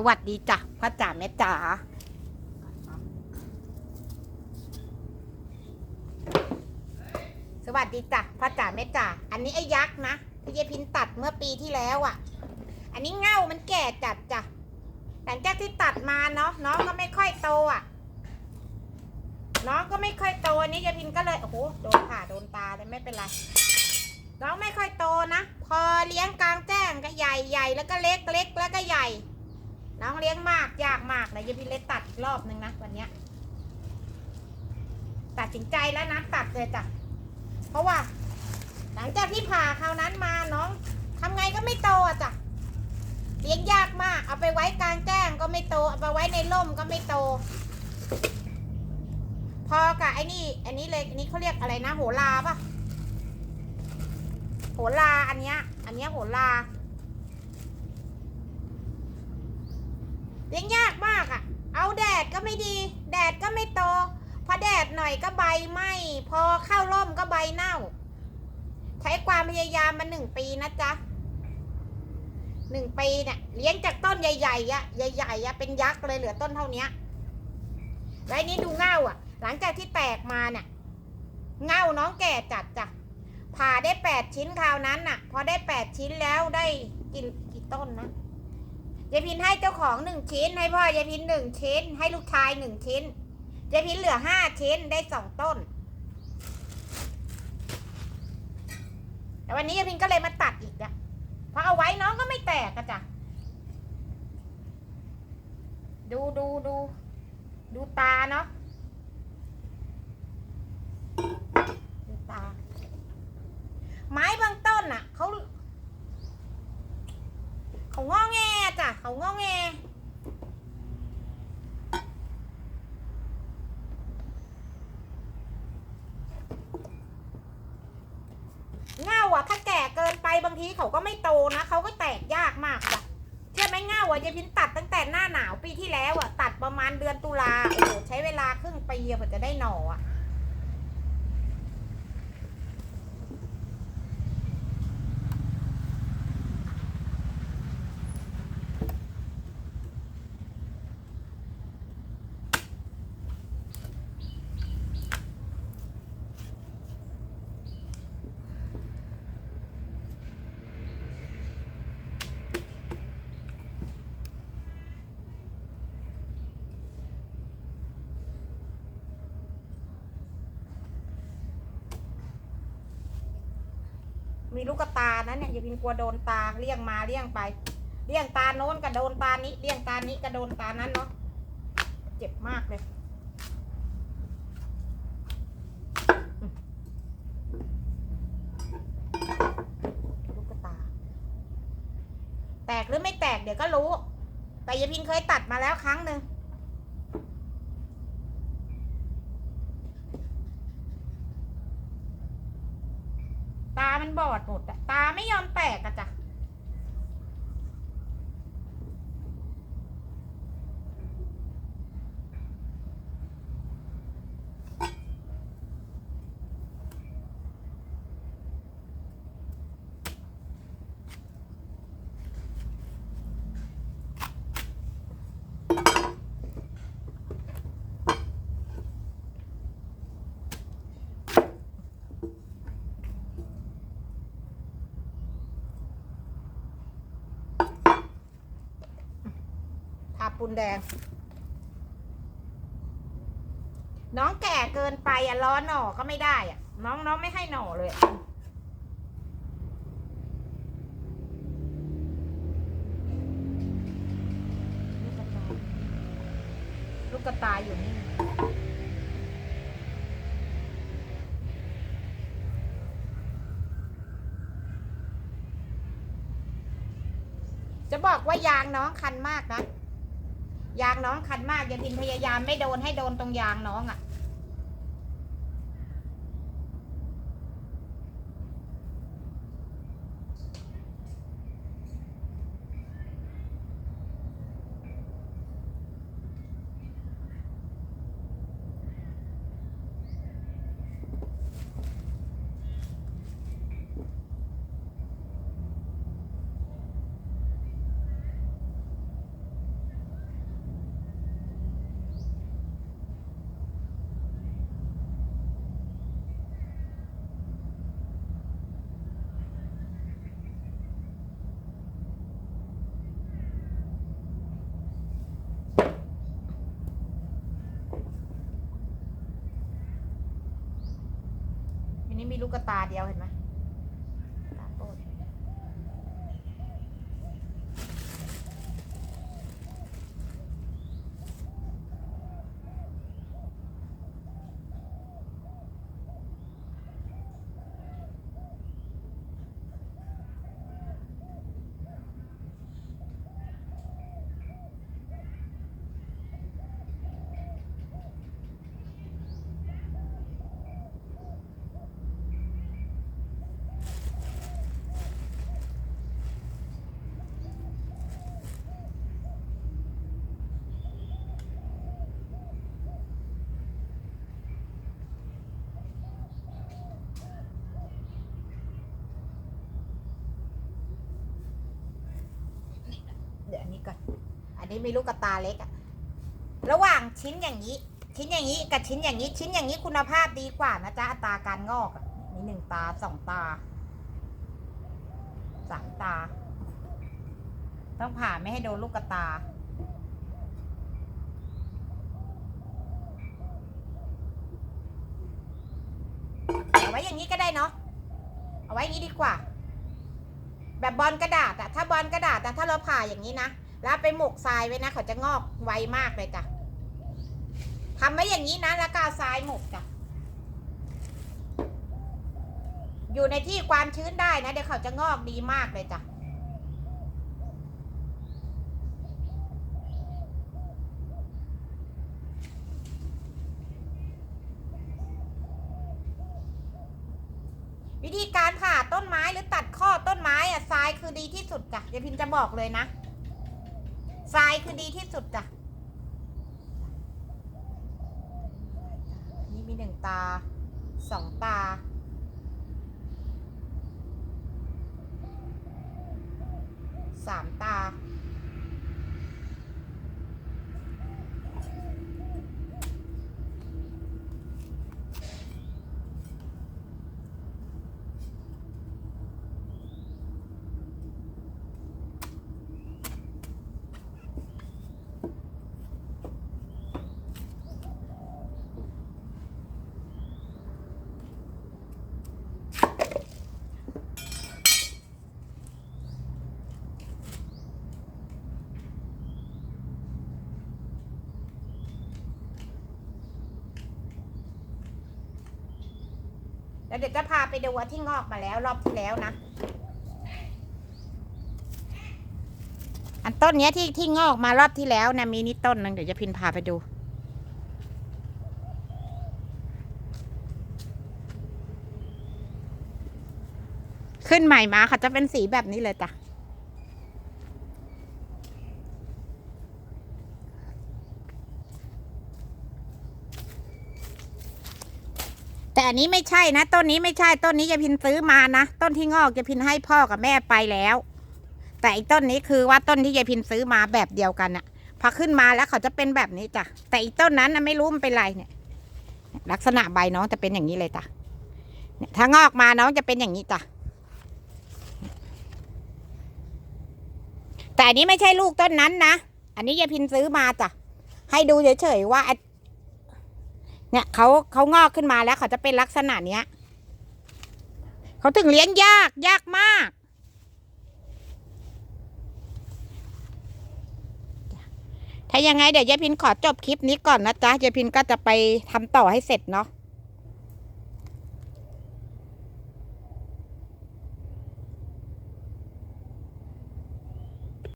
สวัสดีจ้ะพ่อจ๋าแม่จ๋าสวัสดีจ้ะพ่อจ๋าแม่จ๋าอันนี้ไอ้ยักษ์นะที่ยายพินตัดเมื่อปีที่แล้วอะ่ะ อันนี้เง่ามันแก่จัดจ้ะหลังจากที่ตัดมาเนาะน้องก็ไม่ค่อยโตอะ่ะ น้องก็ไม่ค่อยโตอันนี้ยายพินก็เลยโอ้โหโดนผ่าโดนตาเลยไม่เป็นไรน้องไม่ค่อยโตนะ พอเลี้ยงกลางแจ้งก็ใหญ่ใหญ่แล้วก็เล็กเล็กแล้วก็ใหญ่ น้องเลี้ยงมากยากมากเลยยายพินเลยตัดอีกรอบนึงนะวันเนี้ยตัดสินใจแล้วนะตัดเลยจ้ะเพราะว่า หลังจากที่ผ่าคราวนั้นมาน้องทำไงก็ไม่โตอะจ้ะเลี้ยงยากมาก เอาไปไว้กลางแจ้งก็ไม่โต เอาไปไว้ในร่มก็ไม่โต พอกับไอ้นี่ อันนี้เลยอันนี้เขาเรียกอะไรนะ โหราปะโหราอันเนี้ย อันเนี้ยโหรา เลี้ยงยากมากอะ่ะ เอาแดดก็ไม่ดี แดดก็ไม่โต พอแดดหน่อยก็ใบไหมพอเข้าร่มก็ใบเน่า ใช้ความพยายามมาหนึ่งปีนะจ๊ะหนึ่งปีเนี่ยเลี้ยงจากต้นใหญ่ๆอะใหญ่ๆอะเป็นยักษ์เลยเหลือต้นเท่านี้ยแล้วอันนี้ดูเง่าอะ หลังจากที่แตกมาเนี่ยเง่าน้องแก่จัดจ้ะผ่าได้แปดชิ้นคราวนั้นน่ะ พอได้แปดชิ้นแล้วได้กี่กี่ต้นนะ ยายพินให้เจ้าของหนึ่งชิ้น ให้พ่อยายพินหนึ่งชิ้น ให้ลูกชายหนึ่งชิ้นยายพินเหลือห้าชิ้นได้สองต้น แต่วันนี้ยายพินก็เลยมาตัดอีกอะเพราะเอาไว้น้องก็ไม่แตกอะจ้ะดูดูดู ดูตาเนาะดูตา ไม้บางต้นอะเขาเขางอแงจ้ะ เขางอแงเง่าอะถ้าแก่เกินไปบางทีเขาก็ไม่โตนะเขาก็แตกยากมากจ้ะเชื่อไหมเง่าอะยายพินตัดตั้งแต่หน้าหนาวปีที่แล้วอะตัดประมาณเดือนตุลาโอ้ใช้เวลาครึ่งปีอะกว่าจะได้หน่ออะ มีลูกกระตานะเนี่ยอย่าพินกลัวโดนตาเลี่ยงมาเลี่ยงไปเลี่ยงตาโน้นก็โดนตานี้เลี่ยงตานี้ก็โดนตานั้นเนาะเจ็บมากเลยลูกตา แตกหรือไม่แตกเดี๋ยวก็รู้ แต่ยายพินเคยตัดมาแล้วครั้งหนึ่ง มันบอดหมดอะตาไม่ยอมแตกอะจ้ะ ปูนแดง น้องแก่เกินไปอะร้อนหน่อก็ไม่ได้อะ น้องน้องไม่ให้หน่อเลยลูกกระตายอยู่นี่จะบอกว่ายางน้องคันมากนะ ยางน้องคันมากยาทินพยายามไม่โดนให้โดนตรงยางน้องอะ่ นี้มีลูกกระตาเดียวเห็นไหม เดี๋ยวอันนี้ก่อน อันนี้มีลูกกระตาเล็กอะระหว่างชิ้นอย่างนี้ ชิ้นอย่างนี้กับชิ้นอย่างนี้ ชิ้นอย่างนี้คุณภาพดีกว่านะจ๊ะอัตราการงอกอะมีหนึ่งตาสองตาสามตา ต้องผ่าไม่ให้โดนลูกกระตาเอาไว้อย่างนี้ก็ได้เนาะเอาไว้อย่างนี้ดีกว่า แบบบอลกระดาษอะถ้าบอลกระดาษอะถ้าเราผ่าอย่างนี้นะ แล้วไปหมกทรายไว้นะ เขาจะงอกไวมากเลยจ้ะทำไว้อย่างนี้นะแล้วก็เอาทรายหมกจ้ะอยู่ในที่ความชื้นได้นะเดี๋ยวเขาจะงอกดีมากเลยจ้ะวิธีการ ต้นไม้หรือตัดข้อต้นไม้อะทรายคือดีที่สุดจ้ะเดี๋ยวพิมจะบอกเลยนะทรายคือดีที่สุดจ้ะนี่มีหนึ่งตาสองตา สามตา แล้วเดี๋ยวจะพาไปดูว่าที่งอกมาแล้วรอบที่แล้วนะ อันต้นเนี้ยที่ที่งอกมารอบที่แล้วนะมีนี่ต้นหนึงเดี๋ยวจะพินพาไปดู ขึ้นใหม่มาค่ะจะเป็นสีแบบนี้เลยจ้ะ แต่อันนี้ไม่ใช่นะ ต้นนี้ไม่ใช่ต้นนี้ยายพินซื้อมานะ ต้นที่งอกยายพินให้พ่อกับแม่ไปแล้ว แต่อีกต้นนี้คือว่าต้นที่ยายพินซื้อมาแบบเดียวกันอะพอขึ้นมาแล้วเขาจะเป็นแบบนี้จ้ะแต่อีกต้นนั้นนะไม่รู้มันเป็นไรเนี่ย ลักษณะใบน้องจะเป็นอย่างนี้เลยจ้ะเนี่ยถ้างอกมาน้องจะเป็นอย่างนี้จ้ะแต่อันนี้ไม่ใช่ลูกต้นนั้นนะอันนี้ยายพินซื้อมาจ้ะให้ดูเฉยๆว่า เนี่ยเขาเขางอกขึ้นมาแล้วเขาจะเป็นลักษณะเนี้ยเขาถึงเลี้ยงยากยากมาก ถ้ายังไงเดี๋ยวยายพินขอจบคลิปนี้ก่อนนะจ๊ะยายพินก็จะไปทำต่อให้เสร็จเนาะ